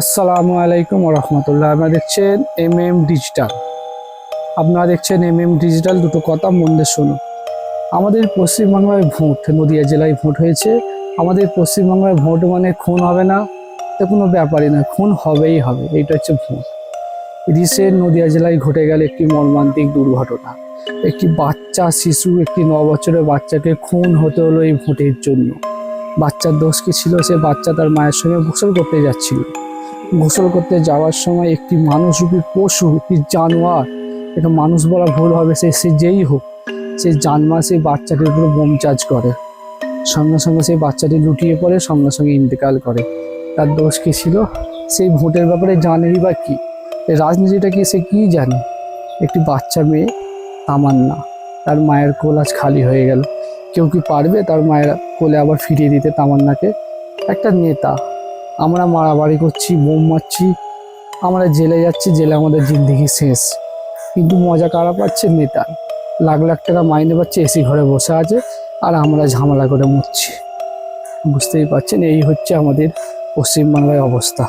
আসসালামু আলাইকুম রহমতুল্লাহ। আপনারা দেখছেন এম এম ডিজিটাল আপনারা দেখছেন এম এম ডিজিটাল দুটো কথা মন শুনুন আমাদের পশ্চিমবাংলায় ভোট, নদিয়া জেলায় ভোট হয়েছে। আমাদের পশ্চিমবাংলায় ভোট মানে খুন হবে না, তো কোনো ব্যাপারই না, খুন হবেই হবে, এইটা হচ্ছে ভোট। রিসেন্ট নদিয়া জেলায় ঘটে গেল একটি মর্মান্তিক দুর্ঘটনা। একটি বাচ্চা, শিশু, একটি ন বছরের বাচ্চাকে খুন হতে হলো এই ভোটের জন্য। বাচ্চার দোষ কি ছিল? সে বাচ্চা তার মায়ের সঙ্গে গোসল করতে যাচ্ছিল। গোসল করতে যাওয়ার সময় একটি মানুষরূপী পশু, একটি জানোয়ার। এটা মানুষ বলা ভুল হবে, সে সে যেই হোক, সে জানমা সেই বাচ্চাটির উপরে বোম চার্জ করে। সঙ্গে সঙ্গে সেই বাচ্চাটি লুটিয়ে পড়ে, সঙ্গে সঙ্গে ইন্তেকাল করে। তার দোষ কি ছিল? সেই ভোটের ব্যাপারে জানেই বা কী? রাজনীতিটা কি সে কী জানে? একটি বাচ্চা মেয়ে, তামান্না। তার মায়ের কোল আজ খালি হয়ে গেল। কেউ কি পারবে তার মায়ের কোলে আবার ফিরিয়ে দিতে তামান্নাকে? একটা নেতা। আমরা মারামারি করছি, বোম মারছি, আমরা জেলে যাচ্ছি, জেলে আমাদের জিন্দিগি শেষ। কিন্তু মজা কারা পাচ্ছে? নেতা। লাখ লাখ টাকা মাইনে পাচ্ছে, এসি ঘরে বসে আছে, আর আমরা ঝামেলা করে মরছি। বুঝতেই পারছেন, এই হচ্ছে আমাদের পশ্চিমবাংলায় অবস্থা।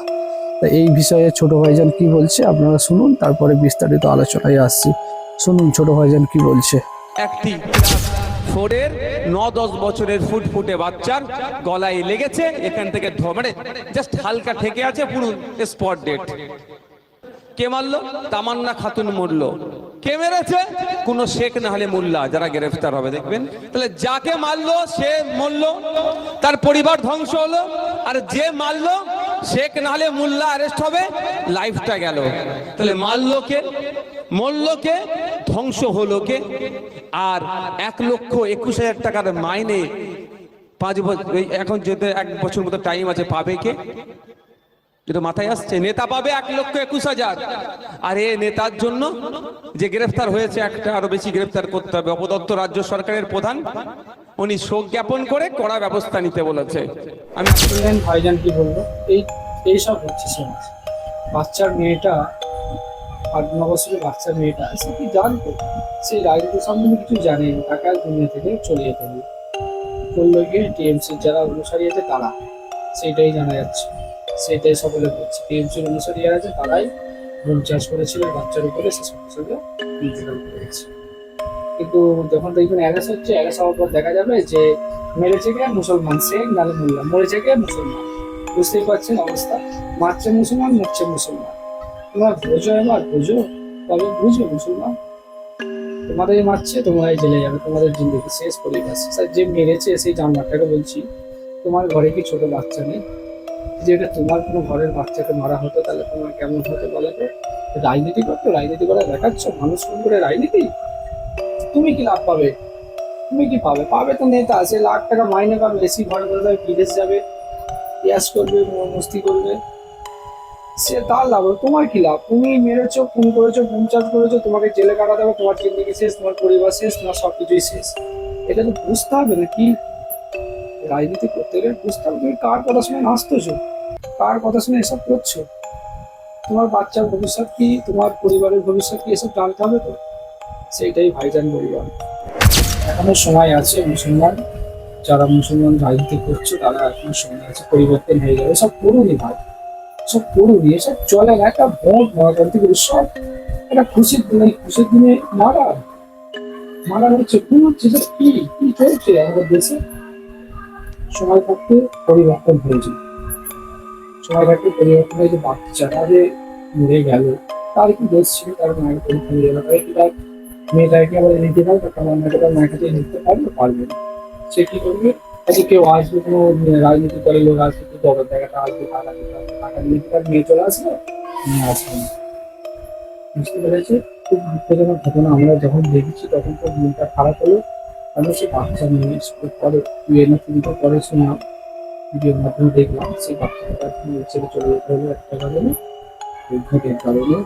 তা এই বিষয়ে ছোট ভাইজান কি বলছে আপনারা শুনুন, তারপরে বিস্তারিত আলোচনায় আসছি। শুনুন, ছোট ভাইজান কি বলছে। ফোরের ন দশ বছরের ফুটফুটে বাচ্চার গলায় লেগেছে, এখান থেকে ধ- মানে জাস্ট হালকা ঠেকে আছে, পুরো স্পট ডেট কে মারলো? তামান্না খাতুন মরলো। কে মেরেছে? কোন শেখ না হলে মোল্লা, যারা গ্রেফতার হবে, দেখবেন? তাহলে যাকে মারলো, সে মরলো, তার পরিবার ধ্বংস হলো, আর যে মারলো, শেখ না হলে মোল্লা অ্যারেস্ট হবে লাইফটা গেল। তাহলে মারলো কে? মরলো কে ধ্বংস হলো কে? আর এক লক্ষ একুশ হাজার টাকার মাইনে পাঁচ বছর এখন যেতে এক বছর মতো টাইম আছে, পাবে কে? যেটা মাথায় আসছে, নেতা পাবে এক লক্ষ একুশ হাজার। আর এ নেতার জন্য যে গ্রেফতার হয়েছে, একটা আরও বেশি গ্রেফতার করতে হবে। অপদত্ত রাজ্য সরকারের প্রধান, উনি শোক জ্ঞাপন করে কড়া ব্যবস্থা নিতে বলেছে। আমি ভাইজান, কি বলল এই এইসব হচ্ছে বাচ্চার মেয়েটা আট ন বছরের বাচ্চার মেয়েটা সে কি জানতো? সে রাজনীতি সম্বন্ধে কিছু জানে টাকা দুনিয়া থেকে চলে যেতে হবে। করল গিয়ে টিএমসির যারা অনুসারী আছে তারা, সেইটাই জানা যাচ্ছে। সেটাই সকলে বলছে। টিএমসির অনুসারী আছে তারাই বোম চাষ করেছিল, বাচ্চার উপরে সে সঙ্গে সঙ্গে ইন্তেকাল করে গেছে কিন্তু যখন দেখবেন অ্যারেস্ট হচ্ছে, অ্যারেস্ট হওয়ার পর দেখা যাবে যে মেরেছে কে? মুসলমান শেখ নালে মোল্লা মরেছে কে? মুসলমান। বুঝতেই পারছেন অবস্থা? মারছে মুসলমান, মরছে মুসলমান। তোমার বোঝো এবার, বোঝো। তবে বুঝবে মুসলমান তোমাদের মারছে, তোমরাই জেলে যাবে। তোমাদের জিন্দগি শেষ করে গেছে স্যার, যে মেরেছে সেই জানলাটাকে বলছি, তোমার ঘরে কি ছোট বাচ্চা নেই? যে এটা তোমার কোনো ঘরের বাচ্চাকে মারা হতো, তাহলে তোমার কেমন হতো বলে তো? রাজনীতি করতো রাজনীতি করে দেখাচ্ছ? মানুষ করে রাজনীতি? তুমি কি লাভ পাবে? তুমি কি পাবে? পাবে তো নেতা, সে লাখ টাকা মাইনে পাবে এসি ঘরে যাবে বিদেশ যাবে ইয়াস করবে, মস্তি করবে। সে তার লাভ তোমার কি লাভ? তুমি মেরেছো, খুন করেছ চাষ করেছ, তোমাকে জেলে কাটা দেবো, তোমার জিন্দগি শেষ, তোমার পরিবার শেষ, তোমার সব কিছুই শেষ। এটা তো বুঝতে হবে না কি রাজনীতি করতে গেলে বুঝতে হবে। তুমি কার কথা শুনে নাচতেছো? কার কথা শুনে এসব করছ? তোমার বাচ্চার ভবিষ্যৎ কি? তোমার পরিবারের ভবিষ্যৎ কি? এসব জানতে হবে তো? সেইটাই ভাইজান বললাম এখনও সময় আছে মুসলমান যারা মুসলমান রাজনীতি করছে, তারা এখনও সময় আছে পরিবর্তন হয়ে যাবে। সব করুনই ভাই। সব করুনই এসব চলে না, একটা ভোট গণতান্ত্রিক উৎসব একটা খুশির দিনে খুশির দিনে মারা মারা হচ্ছে কি হচ্ছে এসব কি কি চলছে আমাদের দেশে? সময় থাকতে পরিবর্তন হয়েছে। সময় থাকতে পরিবর্তন হয়েছে বাচ্চাটা যে মরে গেল। তার কি দোষ ছিল? তার মায়ের পরীক্ষা নিয়ে গেল তাই কি তার মেয়েটাকে আবার নিতে পারবে? তার কামান্নাকে তার মায়ের কাছে নিতে পারবে? পারবে সে কি করবে? আজকে কেউ আসবে কোনো রাজনীতি করে লোক আসবে তো দলের জায়গাটা আসবে, টাকা দিতে হবে, টাকা নিয়ে তার মেয়ে চলে আসবে? নিয়ে আসবে বুঝতে পেরেছি? খুব দুঃখজনক ঘটনা। আমরা যখন দেখেছি, তখন তো মনটা খারাপ হলো। আমি সে বাচ্চা নিয়ে স্কুল পরে ইউএনএ টিভিতে পরে শুনলাম ভিডিওর মাধ্যমে দেখলাম, সেই বাচ্চাটা ছেড়ে চলে যেতে হলো একটা কারণে ভোটের কারণে।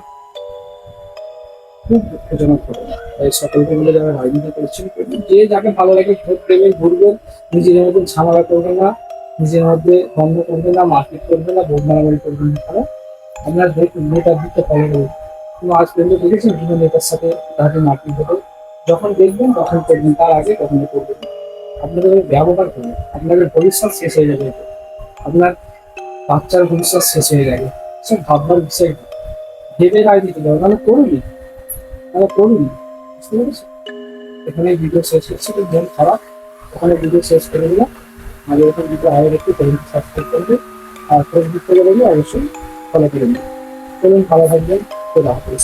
খুব দুঃখজনক ঘটনা। সকলকে মিলে যারা রাজনীতি করছেন যে যাকে ভালো লাগে ভোট দেবেন ঘুরবেন নিজের মধ্যে ঝামেলা করবেন না, নিজের মধ্যে দ্বন্দ্ব করবেন না, মারপিট করবেন না ভোট মারামারি করবেন না আপনার ভোট নেতার দিকটা ফলো করবেন কিন্তু আজ পর্যন্ত দেখেছেন বিভিন্ন নেতার সাথে তাদের মারপিট হতো যখন দেখবেন, তখন করবেন, তার আগে তখন করবেন। আপনাদের ব্যবহার করবেন আপনাদের ভবিষ্যৎ শেষ হয়ে যাবে। আপনার বাচ্চার ভবিষ্যৎ শেষ হয়ে যাবে। সব ভাববার বিষয়। ভেবে রায় দিতে পারো করুন করুন করুনি এখানে ভিডিও শেষ হচ্ছে, তো গেম খারাপ। ওখানে ভিডিও শেষ করে দিলাম আর এরকম ভিডিও আগে একটু ফেসবুক সাবস্ক্রাইব করবে। আর ফেসবুক থেকে দেখলে অবশ্যই ফলো করে নেবে চলুন, ভালো থাকবেন। খোদা হাফিজ।